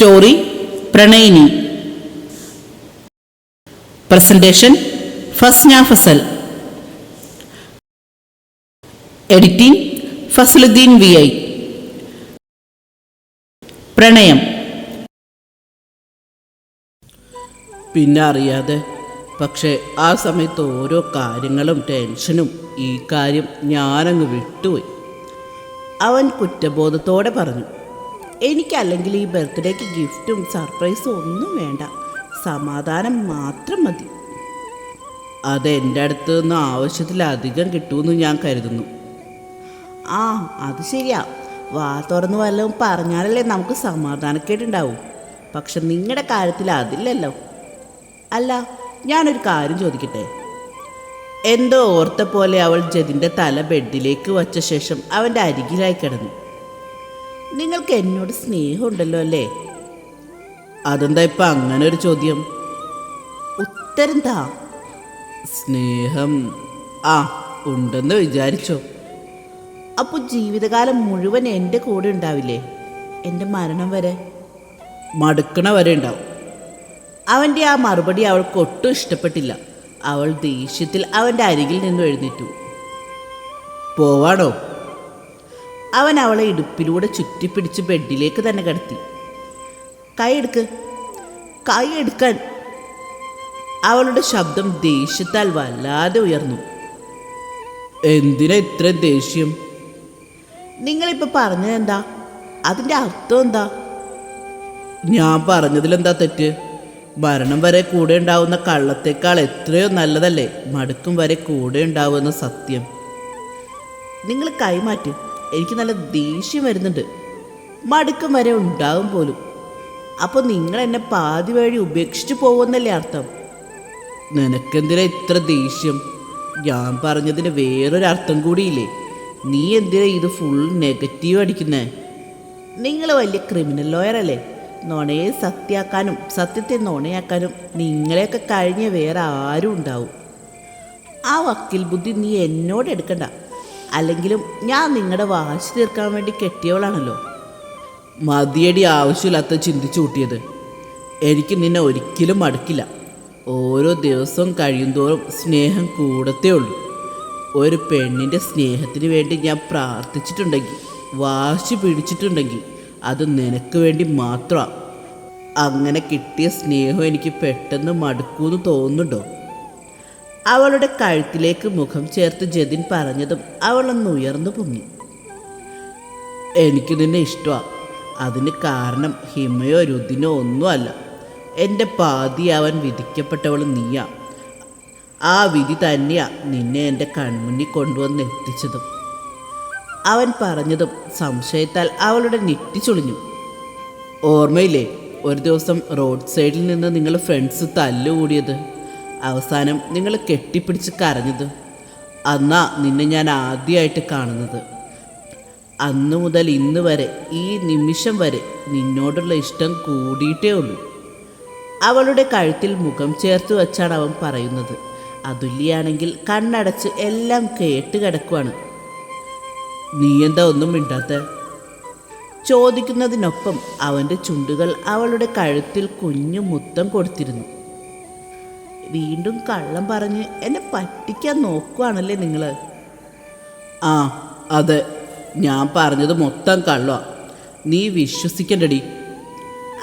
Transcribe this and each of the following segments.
Story Pranayini. Presentation Fasna Fasal. Editing Fasaludheen V I. പ്രണയം. പിന്നെ അറിയാതെ പക്ഷേ ആ സമയത്ത് ഓരോ കാര്യങ്ങളും ടെൻഷനും ഈ കാര്യം ഞാനങ്ങ് വിട്ടുപോയി. അവൻ കുറ്റബോധത്തോടെ പറഞ്ഞു. എനിക്കല്ലെങ്കിൽ ഈ ബർത്ത്ഡേക്ക് ഗിഫ്റ്റും സർപ്രൈസും ഒന്നും വേണ്ട. സമാധാനം മാത്രം മതി. അത് എന്റെ അടുത്ത് നിന്ന് ആവശ്യത്തിലധികം കിട്ടുമെന്ന് ഞാൻ കരുതുന്നു. ആ അത് ശരിയാ. വാ തുറന്ന് വല്ലതും പറഞ്ഞാലല്ലേ നമുക്ക് സമാധാനക്കേടുണ്ടാവും. പക്ഷെ നിങ്ങളുടെ കാര്യത്തിൽ അതില്ലല്ലോ. അല്ല ഞാനൊരു കാര്യം ചോദിക്കട്ടെ? എന്തോ ഓർത്ത പോലെ അവൾ ജതിന്റെ തല ബെഡിലേക്ക് വച്ച ശേഷം അവന്റെ അരികിലായി കിടന്നു. നിങ്ങൾക്ക് എന്നോട് സ്നേഹമുണ്ടല്ലോ അല്ലേ? അതെന്താ ഇപ്പം അങ്ങനെ ഒരു ചോദ്യം? ഉത്തരം താ. സ്നേഹം. ആ ഉണ്ടെന്ന് വിചാരിച്ചോ. അപ്പോൾ ജീവിതകാലം മുഴുവൻ എന്റെ കൂടെ ഉണ്ടാവില്ലേ? എന്റെ മരണം വരെ? മടുക്കണ വരെ ഉണ്ടാവും. അവന്റെ ആ മറുപടി അവൾക്ക് ഒട്ടും ഇഷ്ടപ്പെട്ടില്ല. അവൾ ദേഷ്യത്തിൽ അവന്റെ അരികിൽ നിന്ന് എഴുന്നേറ്റു. പോവാണോ? അവൻ അവളെ ഇടുപ്പിലൂടെ ചുറ്റിപ്പിടിച്ച് ബെഡിലേക്ക് തന്നെ കിടത്തി. കൈ എടുക്ക്. കൈ എടുക്കാൻ. അവളുടെ ശബ്ദം ദേഷ്യത്താൽ വല്ലാതെ ഉയർന്നു. എന്തിനാ ഇത്ര ദേഷ്യം? നിങ്ങളിപ്പോൾ പറഞ്ഞത് എന്താ? അതിന്റെ അർത്ഥം എന്താ? ഞാൻ പറഞ്ഞതിലെന്താ തെറ്റ്? മരണം വരെ കൂടെ ഉണ്ടാവുന്ന കള്ളത്തേക്കാൾ എത്രയോ നല്ലതല്ലേ മടുക്കും വരെ കൂടെ ഉണ്ടാവുന്ന സത്യം. നിങ്ങൾ കൈമാറ്റ് എനിക്ക് നല്ല ദേഷ്യം വരുന്നുണ്ട്. മടുക്കം വരെ ഉണ്ടാവും പോലും. അപ്പോൾ നിങ്ങൾ എന്നെ പാതി വഴി ഉപേക്ഷിച്ചു പോകുമെന്നല്ലേ അർത്ഥം? നിനക്കെന്തിനാ ഇത്ര ദേഷ്യം? ഞാൻ പറഞ്ഞതിന് വേറൊരു അർത്ഥം കൂടിയില്ലേ? നീ എന്തിനാ ഇത് ഫുൾ നെഗറ്റീവ് അടിക്കുന്നേ? നിങ്ങൾ വലിയ ക്രിമിനൽ ലോയർ അല്ലേ? നുണയെ സത്യാക്കാനും സത്യത്തെ നുണയാക്കാനും നിങ്ങളെയൊക്കെ കഴിഞ്ഞ വേറെ ആരും ഉണ്ടാവും. ആ വക്കീൽ ബുദ്ധി നീ എന്നോട് എടുക്കണ്ട. അല്ലെങ്കിലും ഞാൻ നിങ്ങളുടെ വാശി തീർക്കാൻ വേണ്ടി കെട്ടിയവളാണല്ലോ. മതിയടി ആവശ്യമില്ലാത്ത ചിന്തിച്ചു കൂട്ടിയത്. എനിക്ക് നിന്നെ ഒരിക്കലും മടുക്കില്ല. ഓരോ ദിവസവും കഴിയുന്തോറും സ്നേഹം കൂടത്തേ ഉള്ളൂ. ഒരു പെണ്ണിന്റെ സ്നേഹത്തിന് വേണ്ടി ഞാൻ പ്രാർത്ഥിച്ചിട്ടുണ്ടെങ്കിൽ വാശി പിടിച്ചിട്ടുണ്ടെങ്കിൽ അത് നിനക്ക് വേണ്ടി മാത്രമാണ് അങ്ങനെ കിട്ടിയ സ്നേഹം എനിക്ക് പെട്ടെന്ന് മടുക്കൂന്ന് തോന്നുന്നുണ്ടോ? അവളുടെ കഴുത്തിലേക്ക് മുഖം ചേർത്ത് ജതിൻ പറഞ്ഞതും അവളൊന്ന് ഉയർന്നു പൊങ്ങി. എനിക്ക് നിന്നെ ഇഷ്ടമാണ് അതിന് കാരണം ഹിമയോ രുദിനോ ഒന്നുമല്ല. എന്റെ പാതി അവൻ വിധിക്കപ്പെട്ടവൾ നീയാ. ആ വിധി തന്നെയാ നിന്നെ എന്റെ കൺമുന്നിൽ കൊണ്ടുവന്ന് എത്തിച്ചതും. അവൻ പറഞ്ഞതും സംശയത്താൽ അവളുടെ നെറ്റി ചുളിഞ്ഞു. ഓർമ്മയില്ലേ ഒരു ദിവസം റോഡ് സൈഡിൽ നിന്ന് നിങ്ങൾ ഫ്രണ്ട്സ് തല്ലുകൂടിയത്? അവസാനം നിങ്ങൾ കെട്ടിപ്പിടിച്ച് കരഞ്ഞത് അന്നാ നിന്നെ ഞാൻ ആദ്യമായിട്ട് കാണുന്നത്. അന്നു മുതൽ ഇന്ന് വരെ ഈ നിമിഷം വരെ നിന്നോടുള്ള ഇഷ്ടം കൂടിയിട്ടേ ഉള്ളൂ. അവളുടെ കഴുത്തിൽ മുഖം ചേർത്ത് വച്ചാണ് അവൻ പറയുന്നത്. അതുല്യാണെങ്കിൽ കണ്ണടച്ച് എല്ലാം കേട്ട് കിടക്കുവാണ്. നീ എന്താ ഒന്നും മിണ്ടാത്ത? ചോദിക്കുന്നതിനൊപ്പം അവന്റെ ചുണ്ടുകൾ അവളുടെ കഴുത്തിൽ കുഞ്ഞു മുത്തം കൊടുത്തിരുന്നു. വീണ്ടും കള്ളം പറഞ്ഞ് എന്നെ പറ്റിക്കാൻ നോക്കുവാണല്ലേ നിങ്ങൾ ആ അതെ. ഞാൻ പറഞ്ഞത് മൊത്തം കള്ളോ നീ വിശ്വസിക്കണ്ടടി.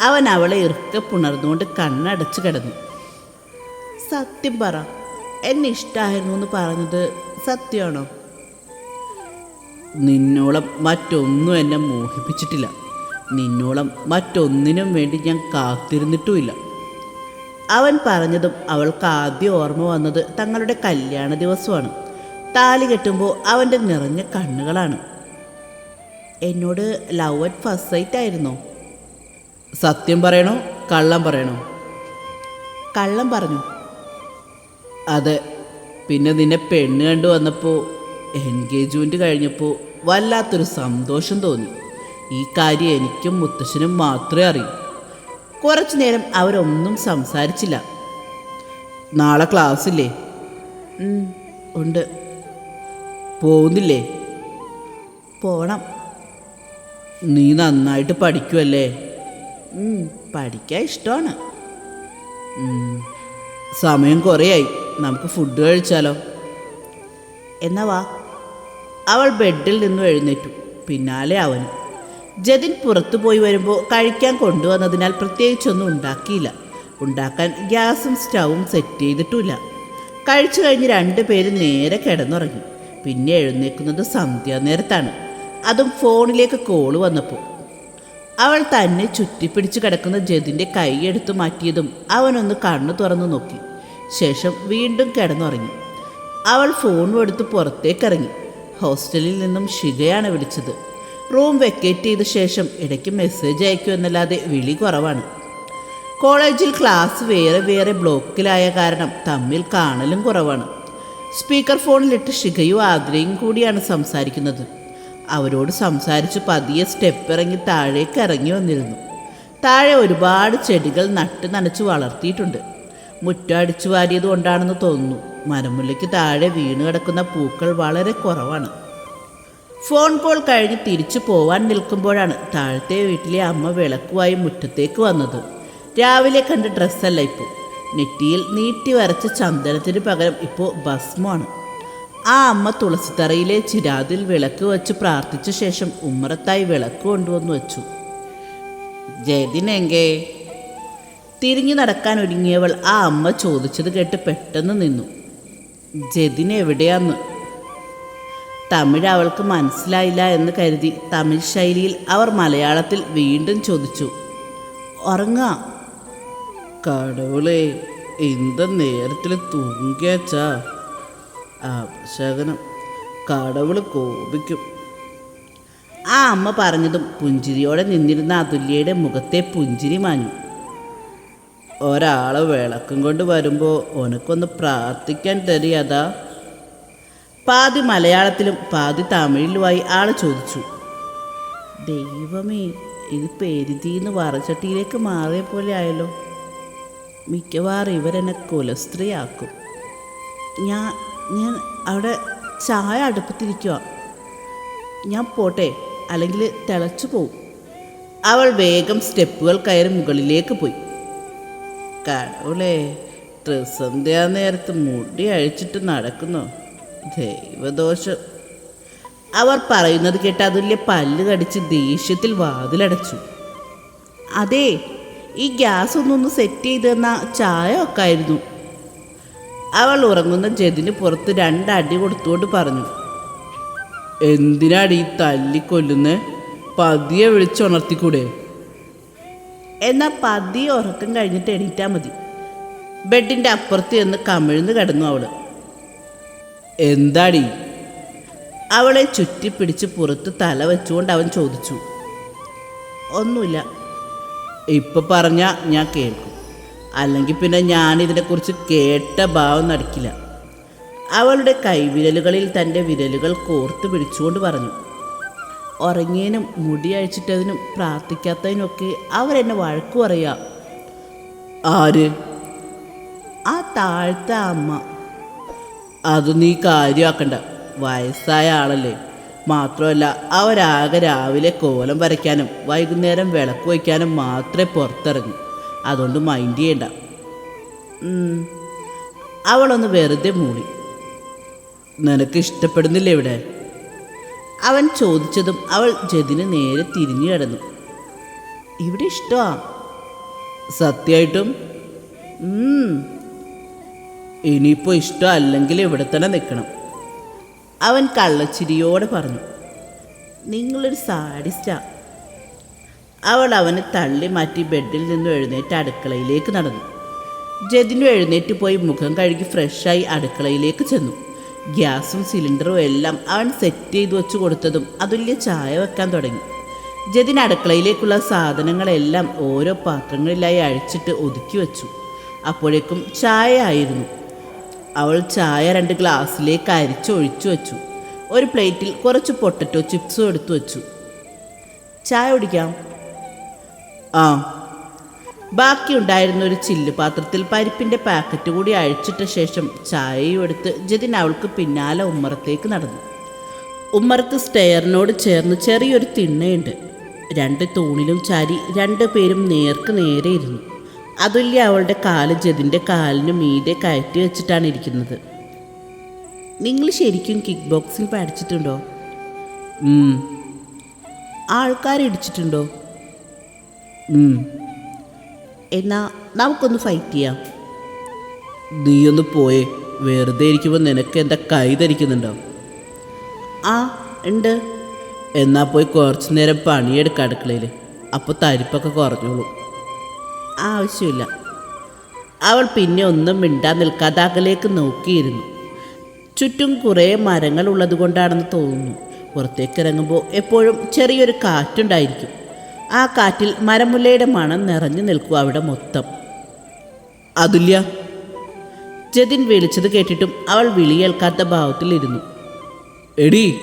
അവൻ അവളെ ഇറുക്കെ പുണർന്നുകൊണ്ട് കണ്ണടച്ച് കിടന്നു. സത്യം പറ എന്നെ ഇഷ്ടമായിരുന്നു എന്ന് പറഞ്ഞത് സത്യമാണോ? നിന്നോളം മറ്റൊന്നും എന്നെ മോഹിപ്പിച്ചിട്ടില്ല. നിന്നോളം മറ്റൊന്നിനും വേണ്ടി ഞാൻ കാത്തിരുന്നിട്ടുമില്ല. അവൻ പറഞ്ഞതും അവൾക്ക് ആദ്യം ഓർമ്മ വന്നത് തങ്ങളുടെ കല്യാണ ദിവസമാണ്. താലി കെട്ടുമ്പോൾ അവന്റെ നിറഞ്ഞ കണ്ണുകളാണ്. എന്നോട് ലവ് അറ്റ് ഫസ്റ്റ് സൈറ്റ് ആയിരുന്നു? സത്യം പറയണോ? കള്ളം പറയണോ? കള്ളം പറഞ്ഞു. അതെ. പിന്നെ നിന്നെ പെണ്ണ് കണ്ടു വന്നപ്പോൾ എൻഗേജ്മെന്റ് കഴിഞ്ഞപ്പോൾ വല്ലാത്തൊരു സന്തോഷം തോന്നി. ഈ കാര്യം എനിക്കും മുത്തശ്ശനും മാത്രമേ അറിയൂ. കുറച്ചു നേരം അവരൊന്നും സംസാരിച്ചില്ല. നാളെ ക്ലാസ് ഇല്ലേ ഉണ്ട്. പോകുന്നില്ലേ? പോണം. നീ നന്നായിട്ട് പഠിക്കുമല്ലേ പഠിക്കാൻ ഇഷ്ടമാണ്. സമയം കുറേയായി. നമുക്ക് ഫുഡ് കഴിച്ചാലോ? എന്നാ വാ. അവൾ ബെഡിൽ നിന്നും എഴുന്നേറ്റു. പിന്നാലെ അവനും. ജതിൻ പുറത്തു പോയി വരുമ്പോൾ കഴിക്കാൻ കൊണ്ടുവന്നതിനാൽ പ്രത്യേകിച്ചൊന്നും ഉണ്ടാക്കിയില്ല. ഉണ്ടാക്കാൻ ഗ്യാസും സ്റ്റൗവും സെറ്റ് ചെയ്തിട്ടില്ല കഴിച്ചു കഴിഞ്ഞ് രണ്ടുപേരും നേരെ കിടന്നുറങ്ങി. പിന്നെ എഴുന്നേക്കുന്നത് സന്ധ്യാനേരത്താണ്. അതും ഫോണിലേക്ക് കോൾ വന്നപ്പോൾ അവൾ തന്നെ ചുറ്റിപ്പിടിച്ച് കിടക്കുന്ന ജതിന്റെ കൈയെടുത്തു മാറ്റിയതും അവനൊന്ന് കണ്ണു തുറന്നു നോക്കി. ശേഷം വീണ്ടും കിടന്നുറങ്ങി. അവൾ ഫോണും എടുത്ത് പുറത്തേക്കിറങ്ങി ഹോസ്റ്റലിൽ നിന്നും ശിഖയാണ് വിളിച്ചത്. റൂം വെക്കേറ്റ് ചെയ്ത ശേഷം ഇടയ്ക്ക് മെസ്സേജ് അയക്കും എന്നല്ലാതെ വിളി കുറവാണ്. കോളേജിൽ ക്ലാസ് വേറെ വേറെ ബ്ലോക്കിലായ കാരണം തമ്മിൽ കാണലും കുറവാണ്. സ്പീക്കർ ഫോണിലിട്ട് ഷികയും ആഗ്രയും കൂടിയാണ് സംസാരിക്കുന്നത്. അവരോട് സംസാരിച്ച് പതിയെ സ്റ്റെപ്പ് ഇറങ്ങി താഴേക്ക് ഇറങ്ങി വന്നിരുന്നു. താഴെ ഒരുപാട് ചെടികൾ നട്ട് നനച്ച് വളർത്തിയിട്ടുണ്ട്. മുറ്റം അടിച്ചു വാരിയത് കൊണ്ടാണെന്ന് തോന്നുന്നു. മരമുല്ലയ്ക്ക് താഴെ വീണ് കിടക്കുന്ന പൂക്കൾ വളരെ കുറവാണ്. ഫോൺ കോൾ കഴിഞ്ഞ് തിരിച്ചു പോവാൻ നിൽക്കുമ്പോഴാണ് താഴത്തെ വീട്ടിലെ അമ്മ വിളക്കുമായി മുറ്റത്തേക്ക് വന്നത്. രാവിലെ കണ്ട ഡ്രസ്സല്ല ഇപ്പോൾ നെറ്റിയിൽ നീട്ടി വരച്ച ചന്ദനത്തിന് പകരം ഇപ്പോൾ ഭസ്മമാണ്. ആ അമ്മ തുളസിത്തറയിലെ ചിരാതിൽ വിളക്ക് വെച്ച് പ്രാർത്ഥിച്ച ശേഷം ഉമ്മറത്തായി വിളക്ക് കൊണ്ടുവന്നു വെച്ചു. ജയദിനെങ്കേ തിരിഞ്ഞു നടക്കാൻ ഒരുങ്ങിയവൾ ആ അമ്മ ചോദിച്ചത് കേട്ട് പെട്ടെന്ന് നിന്നു. ജതിൻ എവിടെയാന്ന് തമിഴ് അവൾക്ക് മനസ്സിലായില്ല എന്ന് കരുതി തമിഴ് ശൈലിയിൽ അവർ മലയാളത്തിൽ വീണ്ടും ചോദിച്ചു. ഉറങ്ങാ? കടവുളെ എന്ത നേരത്തിൽ തൂങ്ങിയാച്ചാ? അപശകനം കടവുൾ കോപിക്കും. ആ അമ്മ പറഞ്ഞതും പുഞ്ചിരിയോടെ നിന്നിരുന്ന അതുല്യയുടെ മുഖത്തെ പുഞ്ചിരി മാഞ്ഞു. ഒരാൾ വിളക്കും കൊണ്ട് വരുമ്പോൾ ഉനക്കൊന്ന് പ്രാർത്ഥിക്കാൻ തരിയതാ പാതി മലയാളത്തിലും പാതി തമിഴിലുമായി ആൾ ചോദിച്ചു. ദൈവമേ ഇത് പെരുതിന്ന് വറച്ചട്ടിയിലേക്ക് മാറിയ പോലെ ആയല്ലോ. മിക്കവാറും ഇവരെന്നെ കുലസ്ത്രീയാക്കും. ഞാൻ ഞാൻ അവിടെ ചായ അടുപ്പത്തിരിക്കുക ഞാൻ പോട്ടെ അല്ലെങ്കിൽ തിളച്ചു പോവും. അവൾ വേഗം സ്റ്റെപ്പുകൾ കയറി മുകളിലേക്ക് പോയി. കടവുളേ ത്രിസന്ധ്യാ നേരത്ത് മുടി അഴിച്ചിട്ട് നടക്കുന്നു? ദൈവദോഷം അവർ പറയുന്നത് കേട്ട് അതുല്യ പല്ല് കടിച്ച് ദേഷ്യത്തിൽ വാതിലടച്ചു. അതെ ഈ ഗ്യാസ് ഒന്നൊന്ന് സെറ്റ് ചെയ്ത് തന്ന ചായ ഒക്കെ ആയിരുന്നു അവൾ ഉറങ്ങുന്ന ജതിന് പുറത്ത് രണ്ടടി കൊടുത്തുകൊണ്ട് പറഞ്ഞു. എന്തിനാടി തല്ലിക്കൊല്ലുന്നേ പതിയെ വിളിച്ചുണർത്തിക്കൂടെ? എന്നാൽ പതിയെ ഉറക്കം കഴിഞ്ഞിട്ട് എണീറ്റാൽ മതി. ബെഡിന്റെ അപ്പുറത്ത് ചെന്ന് കമിഴ്ന്ന് കിടന്നു അവൾ. എന്താടി? അവളെ ചുറ്റിപ്പിടിച്ച് പുറത്ത് തല വെച്ചുകൊണ്ട് അവൻ ചോദിച്ചു. ഒന്നുമില്ല. ഇപ്പം പറഞ്ഞാൽ ഞാൻ കേൾക്കും. അല്ലെങ്കിൽ പിന്നെ ഞാൻ ഇതിനെക്കുറിച്ച് കേട്ട ഭാവം നടക്കില്ല. അവളുടെ കൈവിരലുകളിൽ തന്റെ വിരലുകൾ കോർത്ത് പിടിച്ചുകൊണ്ട് പറഞ്ഞു. ഉറങ്ങിയതിനും മുടി അഴിച്ചിട്ടതിനും പ്രാർത്ഥിക്കാത്തതിനൊക്കെ അവരെന്നെ വഴക്കു പറയാ. ആര്? ആ താഴത്തെ അമ്മ. അത് നീ കാര്യമാക്കണ്ട വയസ്സായ ആളല്ലേ. മാത്രമല്ല അവരാകെ രാവിലെ കോലം വരയ്ക്കാനും വൈകുന്നേരം വിളക്ക് വയ്ക്കാനും മാത്രമേ പുറത്തിറങ്ങൂ. അതുകൊണ്ട് മൈൻഡ് ചെയ്യണ്ട. അവളൊന്ന് വെറുതെ മൂടി. നിനക്ക് ഇഷ്ടപ്പെടുന്നില്ല ഇവിടെ? അവൻ ചോദിച്ചതും അവൾ ജതിന് നേരെ തിരിഞ്ഞു കിടന്നു. ഇവിടെ ഇഷ്ടമാ സത്യമായിട്ടും. ഇനിയിപ്പോൾ ഇഷ്ടം അല്ലെങ്കിൽ ഇവിടെ തന്നെ നിൽക്കണം. അവൻ കള്ളച്ചിരിയോടെ പറഞ്ഞു നിങ്ങളൊരു സാഡിസ്റ്റാ. അവൾ അവനെ തള്ളി മാറ്റി ബെഡിൽ നിന്നും എഴുന്നേറ്റ് അടുക്കളയിലേക്ക് നടന്നു. ജതിനു എഴുന്നേറ്റ് പോയി മുഖം കഴുകി ഫ്രഷായി അടുക്കളയിലേക്ക് ചെന്നു. ഗ്യാസും സിലിണ്ടറും എല്ലാം അവൻ സെറ്റ് ചെയ്തു വെച്ച് കൊടുത്തതും അതുല്യ ചായ വെക്കാൻ തുടങ്ങി. ജതിൻ അടുക്കളയിലേക്കുള്ള സാധനങ്ങളെല്ലാം ഓരോ പാത്രങ്ങളിലായി അഴിച്ചിട്ട് ഒതുക്കി വെച്ചു. അപ്പോഴേക്കും ചായ ആയിരുന്നു. അവൾ ചായ രണ്ട് ഗ്ലാസ്സിലേക്ക് അരിച്ചൊഴിച്ചു വെച്ചു. ഒരു പ്ലേറ്റിൽ കുറച്ച് പൊട്ടറ്റോ ചിപ്സും എടുത്തു വെച്ചു. ചായ കുടിക്കാം? ആ. ബാക്കിയുണ്ടായിരുന്ന ഒരു ചില്ല് പാത്രത്തിൽ പരിപ്പിന്റെ പാക്കറ്റ് കൂടി അഴിച്ചിട്ട ശേഷം ചായയും എടുത്ത് ജതിൻ അവൾക്ക് പിന്നാലെ ഉമ്മറത്തേക്ക് നടന്നു. ഉമ്മറത്ത് സ്റ്റെയറിനോട് ചേർന്ന് ചെറിയൊരു തിണ്ണയുണ്ട്. രണ്ട് തൂണിലും ചാരി രണ്ട് പേരും നേർക്ക് നേരെ ഇരുന്നു. അതുല്യ അവളുടെ കാൽ ജതിന്റെ കാലിന് മീതെ കയറ്റി വെച്ചിട്ടാണ് ഇരിക്കുന്നത്. നിങ്ങൾ ശരിക്കും കിക്ക് ബോക്സിംഗ് പഠിച്ചിട്ടുണ്ടോ? ആൾക്കാരിടിച്ചിട്ടുണ്ടോ എന്നാ നമുക്കൊന്ന് ഫൈറ്റ് ചെയ്യാം. നീയൊന്ന് പോയേ. വെറുതെ ഇരിക്കുമ്പോൾ നിനക്ക് എന്താ കൈ ധരിക്കുന്നുണ്ടോ? ആ ഉണ്ട്. എന്നാൽ പോയി കുറച്ച് നേരം പണിയെടുക്കുക അടുക്കളയിൽ അപ്പോൾ തരിപ്പൊക്കെ കുറഞ്ഞോളൂ. ആവശ്യമില്ല. അവൾ പിന്നെ ഒന്നും മിണ്ടാൻ നിൽക്കാതെ അകലേക്ക് നോക്കിയിരുന്നു. ചുറ്റും കുറേ മരങ്ങൾ ഉള്ളത് കൊണ്ടാണെന്ന് തോന്നുന്നു. പുറത്തേക്ക് ഇറങ്ങുമ്പോൾ എപ്പോഴും ചെറിയൊരു കാറ്റുണ്ടായിരിക്കും. ആ കാറ്റിൽ മരമുല്ലയുടെ മണം നിറഞ്ഞു നിൽക്കും അവിടെ മൊത്തം. അതുല്യ ജതിൻ വിളിച്ചത് കേട്ടിട്ടും അവൾ വിളിയേൽക്കാത്ത ഭാവത്തിലിരുന്നു എടി.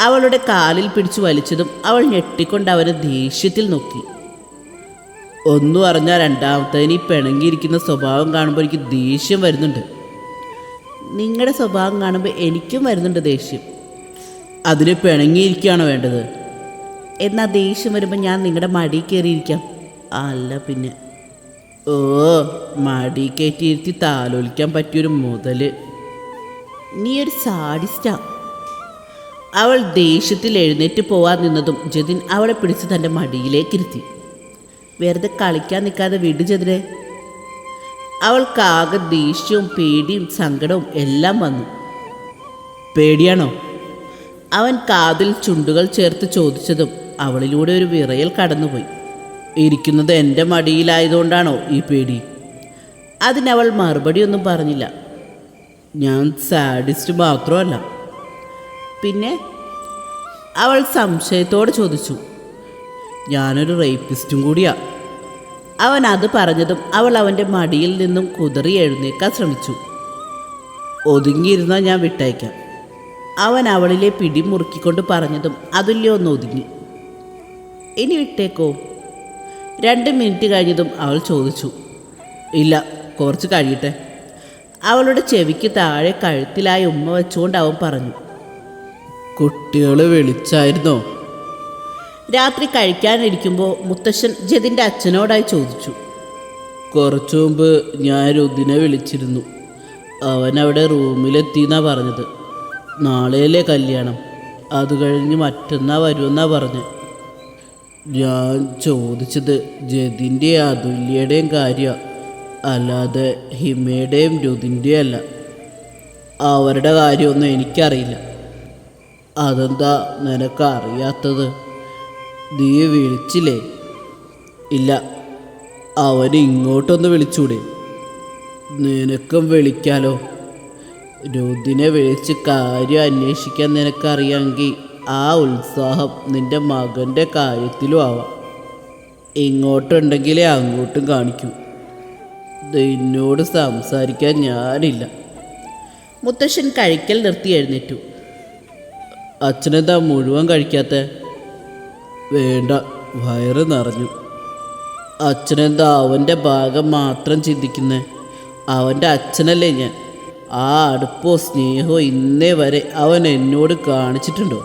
അവളുടെ കാലിൽ പിടിച്ചു വലിച്ചതും അവൾ ഞെട്ടിക്കൊണ്ട് അവരെ ദേഷ്യത്തിൽ നോക്കി. ഒന്നും അറിഞ്ഞാൽ രണ്ടാമത്തേന് ഈ പിണങ്ങിയിരിക്കുന്ന സ്വഭാവം കാണുമ്പോൾ എനിക്ക് ദേഷ്യം വരുന്നുണ്ട്. നിങ്ങളുടെ സ്വഭാവം കാണുമ്പോൾ എനിക്കും വരുന്നുണ്ട് ദേഷ്യം. അതിന് പിണങ്ങിയിരിക്കുകയാണോ വേണ്ടത്? എന്നാൽ ദേഷ്യം വരുമ്പോൾ ഞാൻ നിങ്ങളുടെ മടി കയറിയിരിക്കാം. അല്ല പിന്നെ. ഓ മടി കയറ്റിയിരുത്തി താലോലിക്കാൻ പറ്റിയൊരു മുതൽ നീ ഒരു സാഡിസ്റ്റാ. അവൾ ദേഷ്യത്തിൽ എഴുന്നേറ്റ് പോവാൻ നിന്നതും ജതിൻ അവളെ പിടിച്ച് തന്റെ മടിയിലേക്കിരുത്തി. വെറുതെ കളിക്കാൻ നിൽക്കാതെ വീട് ചെതിരെ. അവൾക്കാകെ ദേഷ്യവും പേടിയും സങ്കടവും എല്ലാം വന്നു. പേടിയാണോ? അവൻ കാതിൽ ചുണ്ടുകൾ ചേർത്ത് ചോദിച്ചതും അവളിലൂടെ ഒരു വിറയൽ കടന്നുപോയി. ഇരിക്കുന്നത് എന്റെ മടിയിലായതുകൊണ്ടാണോ ഈ പേടി? അതിനവൾ മറുപടിയൊന്നും പറഞ്ഞില്ല. ഞാൻ സാഡിസ്റ്റ് മാത്രമല്ല. പിന്നെ അവൾ സംശയത്തോടെ ചോദിച്ചു. ഞാനൊരു റേപ്പിസ്റ്റും കൂടിയാ. അവൻ അത് പറഞ്ഞതും അവൾ അവന്റെ മടിയിൽ നിന്നും കുതറി എഴുന്നേക്കാൻ ശ്രമിച്ചു. ഒതുങ്ങിയിരുന്നാൽ ഞാൻ വിട്ടയക്കാം. അവൻ അവളിലെ പിടി മുറുക്കിക്കൊണ്ട് പറഞ്ഞതും അതുല്യ ഒന്ന് ഒതുങ്ങി. ഇനി വിട്ടേക്കോ? രണ്ട് മിനിറ്റ് കഴിഞ്ഞതും അവൾ ചോദിച്ചു. ഇല്ല കുറച്ച് കഴിയട്ടെ. അവളുടെ ചെവിക്ക് താഴെ കഴുത്തിലായി ഉമ്മ വെച്ചുകൊണ്ട് അവൻ പറഞ്ഞു. കുട്ടികൾ വിളിച്ചായിരുന്നോ? രാത്രി കഴിക്കാനിരിക്കുമ്പോൾ മുത്തശ്ശൻ ജതിന്റെ അച്ഛനോടായി ചോദിച്ചു. കുറച്ചു മുമ്പ് ഞാൻ രുദിനെ വിളിച്ചിരുന്നു. അവൻ അവിടെ റൂമിലെത്തിയെന്നാ പറഞ്ഞത്. നാളെയല്ലേ കല്യാണം. അത് കഴിഞ്ഞ് മറ്റന്നാ വരുമെന്നാ പറഞ്ഞ്. ഞാൻ ചോദിച്ചത് ജതിന്റെ അതുല്യയുടെയും കാര്യമാണ് അല്ലാതെ ഹിമയുടെയും രുതിന്റെയും അല്ല അവരുടെ കാര്യമൊന്നും എനിക്കറിയില്ല. അതെന്താ നിനക്ക് അറിയാത്തത്? നീ വിളിച്ചില്ലേ ഇല്ല. അവന് ഇങ്ങോട്ടൊന്ന് വിളിച്ചൂടെ. നിനക്കും വിളിക്കാലോ. രുദിനെ വിളിച്ച് കാര്യം അന്വേഷിക്കാൻ നിനക്കറിയാമെങ്കിൽ ആ ഉത്സാഹം നിന്റെ മകന്റെ കാര്യത്തിലും ആവാം. ഇങ്ങോട്ടുണ്ടെങ്കിലേ അങ്ങോട്ടും കാണിക്കൂ. നിന്നോട് സംസാരിക്കാൻ ഞാനില്ല. മുത്തശ്ശൻ കഴിക്കൽ നിർത്തി എഴുന്നേറ്റു. അച്ഛനെന്താ മുഴുവൻ കഴിക്കാത്ത? വേണ്ട. വയറ് നിറഞ്ഞു. അച്ഛനെന്താ അവന്റെ ഭാഗം മാത്രം ചിന്തിക്കുന്നേ? അവന്റെ അച്ഛനല്ലേ ഞാൻ. ആ അടുപ്പോ സ്നേഹമോ ഇന്നേ വരെ അവൻ എന്നോട് കാണിച്ചിട്ടുണ്ടോ?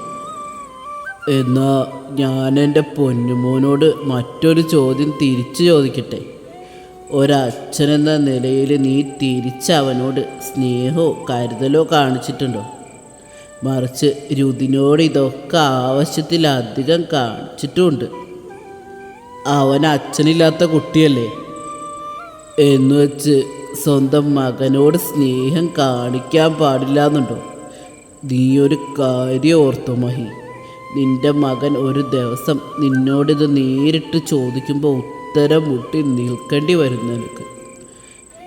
എന്നാ ഞാൻ എന്റെ പൊന്നുമോനോട് മറ്റൊരു ചോദ്യം തിരിച്ചു ചോദിക്കട്ടെ? ഒരച്ഛനെന്ന നിലയിൽ നീ തിരിച്ച് അവനോട് സ്നേഹമോ കരുതലോ കാണിച്ചിട്ടുണ്ടോ? മറിച്ച് രുതിനോട് ഇതൊക്കെ ആവശ്യത്തിലധികം കാണിച്ചിട്ടുമുണ്ട് അവൻ അച്ഛനില്ലാത്ത കുട്ടിയല്ലേ? എന്ന് വെച്ച് സ്വന്തം മകനോട് സ്നേഹം കാണിക്കാൻ പാടില്ല എന്നുണ്ടോ നീ ഒരു കാര്യം ഓർത്തു മഹി. നിന്റെ മകൻ ഒരു ദിവസം നിന്നോടിത് നേരിട്ട് ചോദിക്കുമ്പോൾ ഉത്തരം മുട്ടി നിൽക്കേണ്ടി വരും നിനക്ക്.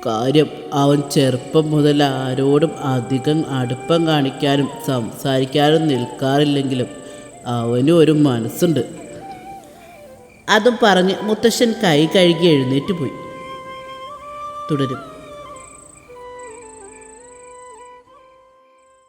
കാര്യം അവൻ ചെറുപ്പം മുതൽ ആരോടും അധികം അടുപ്പം കാണിക്കാനും സംസാരിക്കാനും നിൽക്കാറില്ലെങ്കിലും അവനും ഒരു മനസ്സുണ്ട്. അതും പറഞ്ഞ് മുത്തശ്ശൻ കൈ കഴുകി എഴുന്നേറ്റ് പോയി. തുടരും.